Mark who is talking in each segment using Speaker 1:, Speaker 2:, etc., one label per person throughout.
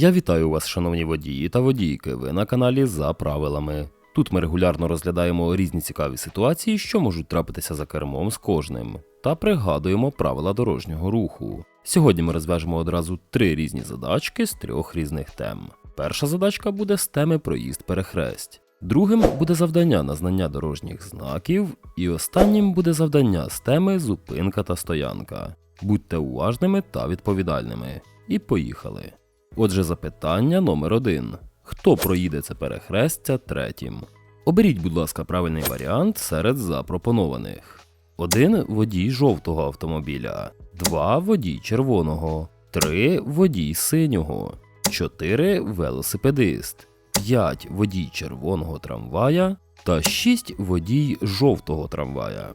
Speaker 1: Я вітаю вас, шановні водії та водійки. Ви на каналі за правилами. Тут ми регулярно розглядаємо різні цікаві ситуації, що можуть трапитися за кермом з кожним, та пригадуємо правила дорожнього руху. Сьогодні ми розв'яжемо одразу три різні задачки з трьох різних тем. Перша задачка буде з теми проїзд перехресть. Другим буде завдання на знання дорожніх знаків, і останнім буде завдання з теми зупинка та стоянка. Будьте уважними та відповідальними. І поїхали. Отже, запитання номер один. Хто проїде це перехрестя третім? Оберіть, будь ласка, правильний варіант серед запропонованих. 1 водій жовтого автомобіля, 2 водій червоного, 3 водій синього, 4 велосипедист, 5 водій червоного трамвая та 6 водій жовтого трамвая.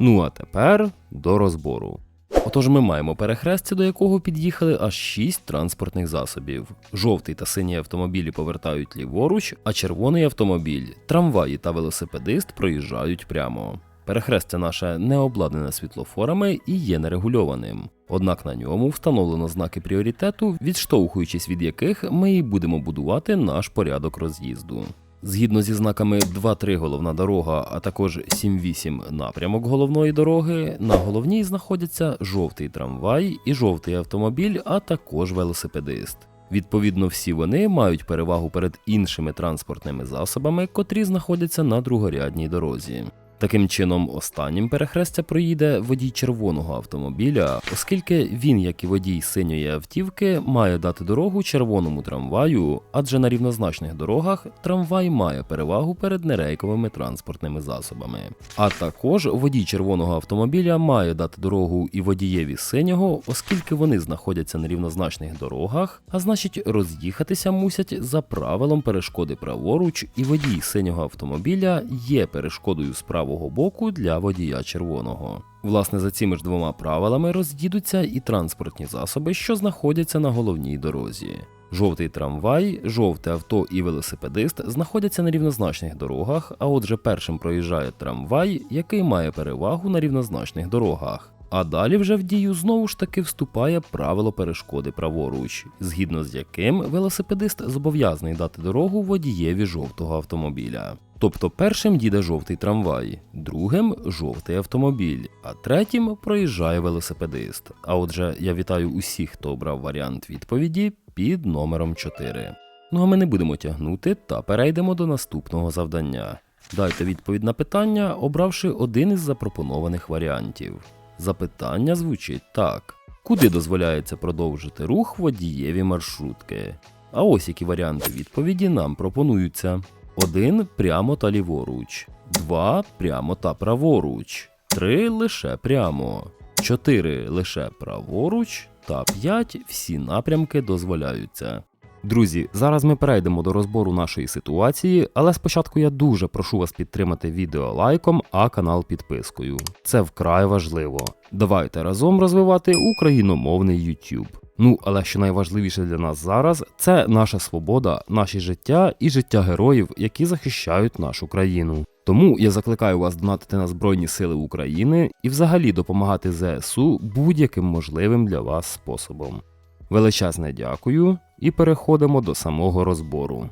Speaker 1: Ну а тепер до розбору. Отож, ми маємо перехрестя, до якого під'їхали аж 6 транспортних засобів. Жовтий та синій автомобілі повертають ліворуч, а червоний автомобіль, трамваї та велосипедист проїжджають прямо. Перехрестя наше не обладнане світлофорами і є нерегульованим. Однак на ньому встановлено знаки пріоритету, відштовхуючись від яких ми і будемо будувати наш порядок роз'їзду. Згідно зі знаками 2-3 головна дорога, а також 7-8 напрямок головної дороги, на головній знаходяться жовтий трамвай і жовтий автомобіль, а також велосипедист. Відповідно, всі вони мають перевагу перед іншими транспортними засобами, котрі знаходяться на другорядній дорозі. Таким чином, останнім перехрестя проїде водій червоного автомобіля, оскільки він, як і водій синьої автівки, має дати дорогу червоному трамваю, адже на рівнозначних дорогах трамвай має перевагу перед нерейковими транспортними засобами. А також водій червоного автомобіля має дати дорогу і водієві синього, оскільки вони знаходяться на рівнозначних дорогах, а значить роз'їхатися мусять за правилом перешкоди праворуч, і водій синього автомобіля є перешкодою справа правого боку для водія червоного. Власне, за цими ж двома правилами роз'їдуться і транспортні засоби, що знаходяться на головній дорозі. Жовтий трамвай, жовте авто і велосипедист знаходяться на рівнозначних дорогах, а отже, першим проїжджає трамвай, який має перевагу на рівнозначних дорогах. А далі вже в дію знову ж таки вступає правило перешкоди праворуч, згідно з яким велосипедист зобов'язаний дати дорогу водієві жовтого автомобіля. Тобто першим їде жовтий трамвай, другим жовтий автомобіль, а третім проїжджає велосипедист. А отже, я вітаю усіх, хто обрав варіант відповіді під номером 4. Ну а ми не будемо тягнути та перейдемо до наступного завдання. Дайте відповідь на питання, обравши один із запропонованих варіантів. Запитання звучить так: куди дозволяється продовжити рух водієві маршрутки? А ось які варіанти відповіді нам пропонуються. 1 прямо та ліворуч, 2 прямо та праворуч, 3 лише прямо, 4 лише праворуч та 5 всі напрямки дозволяються. Друзі, зараз ми перейдемо до розбору нашої ситуації, але спочатку я дуже прошу вас підтримати відео лайком, а канал підпискою. Це вкрай важливо. Давайте разом розвивати україномовний YouTube. Ну, але що найважливіше для нас зараз, це наша свобода, наші життя і життя героїв, які захищають нашу країну. Тому я закликаю вас донатити на Збройні Сили України і взагалі допомагати ЗСУ будь-яким можливим для вас способом. Величезне дякую і переходимо до самого розбору.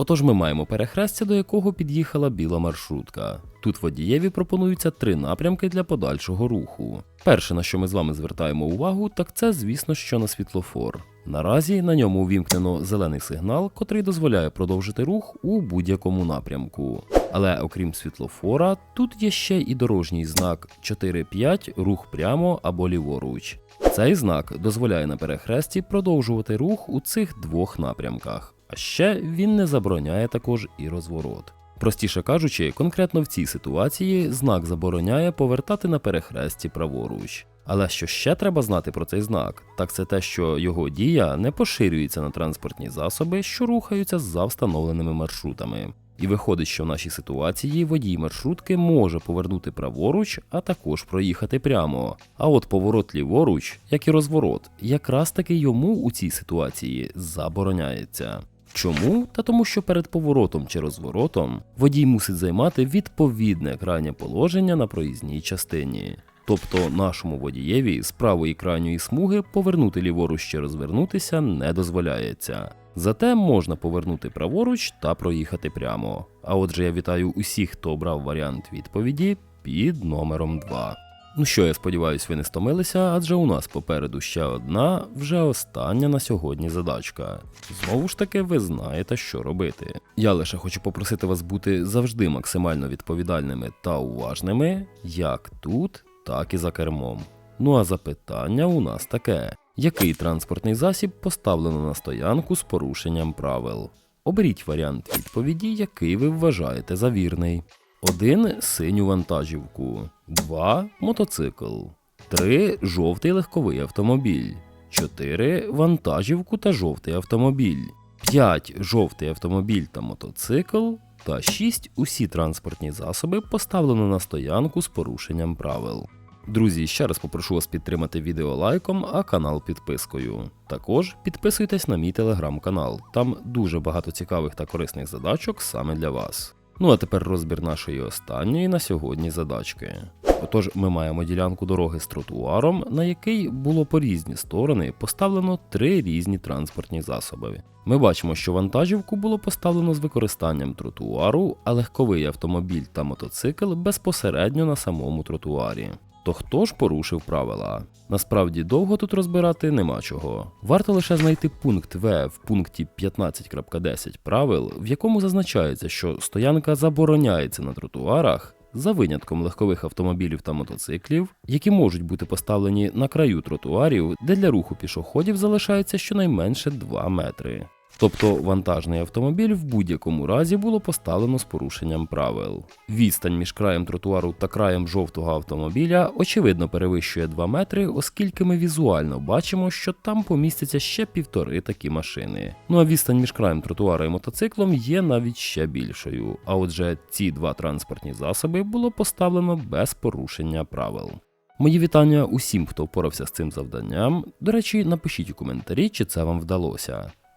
Speaker 1: Отож, ми маємо перехрестя, до якого під'їхала біла маршрутка. Тут водієві пропонуються три напрямки для подальшого руху. Перше, на що ми з вами звертаємо увагу, так це, звісно, що на світлофор. Наразі на ньому увімкнено зелений сигнал, котрий дозволяє продовжити рух у будь-якому напрямку. Але окрім світлофора, тут є ще і дорожній знак 4-5 рух прямо або ліворуч. Цей знак дозволяє на перехресті продовжувати рух у цих двох напрямках. А ще він не забороняє також і розворот. Простіше кажучи, конкретно в цій ситуації знак забороняє повертати на перехресті праворуч. Але що ще треба знати про цей знак, так це те, що його дія не поширюється на транспортні засоби, що рухаються за встановленими маршрутами. І виходить, що в нашій ситуації водій маршрутки може повернути праворуч, а також проїхати прямо. А от поворот ліворуч, як і розворот, якраз таки йому у цій ситуації забороняється. Чому? Та тому, що перед поворотом чи розворотом водій мусить займати відповідне крайнє положення на проїзній частині. Тобто нашому водієві з правої крайньої смуги повернути ліворуч чи розвернутися не дозволяється. Зате можна повернути праворуч та проїхати прямо. А отже, я вітаю усіх, хто обрав варіант відповіді під номером 2. Ну що, я сподіваюся, ви не стомилися, адже у нас попереду ще одна, вже остання на сьогодні задачка. Знову ж таки, ви знаєте, що робити. Я лише хочу попросити вас бути завжди максимально відповідальними та уважними, як тут, так і за кермом. Ну а запитання у нас таке: який транспортний засіб поставлено на стоянку з порушенням правил? Оберіть варіант відповіді, який ви вважаєте за вірний. 1. Синю вантажівку. 2. Мотоцикл. 3. Жовтий легковий автомобіль. 4. Вантажівку та жовтий автомобіль. 5. Жовтий автомобіль та мотоцикл. Та 6. Усі транспортні засоби поставлено на стоянку з порушенням правил. Друзі, ще раз попрошу вас підтримати відео лайком, а канал підпискою. Також підписуйтесь на мій телеграм-канал, там дуже багато цікавих та корисних задачок саме для вас. Ну а тепер розбір нашої останньої на сьогодні задачки. Отож, ми маємо ділянку дороги з тротуаром, на який було по різні сторони поставлено три різні транспортні засоби. Ми бачимо, що вантажівку було поставлено з використанням тротуару, а легковий автомобіль та мотоцикл безпосередньо на самому тротуарі. То хто ж порушив правила? Насправді довго тут розбирати нема чого. Варто лише знайти пункт В в пункті 15.10 правил, в якому зазначається, що стоянка забороняється на тротуарах за винятком легкових автомобілів та мотоциклів, які можуть бути поставлені на краю тротуарів, де для руху пішоходів залишається щонайменше 2 метри. Тобто вантажний автомобіль в будь-якому разі було поставлено з порушенням правил. Відстань між краєм тротуару та краєм жовтого автомобіля очевидно перевищує 2 метри, оскільки ми візуально бачимо, що там помістяться ще півтори такі машини. Ну а відстань між краєм тротуара і мотоциклом є навіть ще більшою. А отже, ці два транспортні засоби було поставлено без порушення правил. Мої вітання усім, хто впорався з цим завданням. До речі, напишіть у коментарі, чи це вам вдалося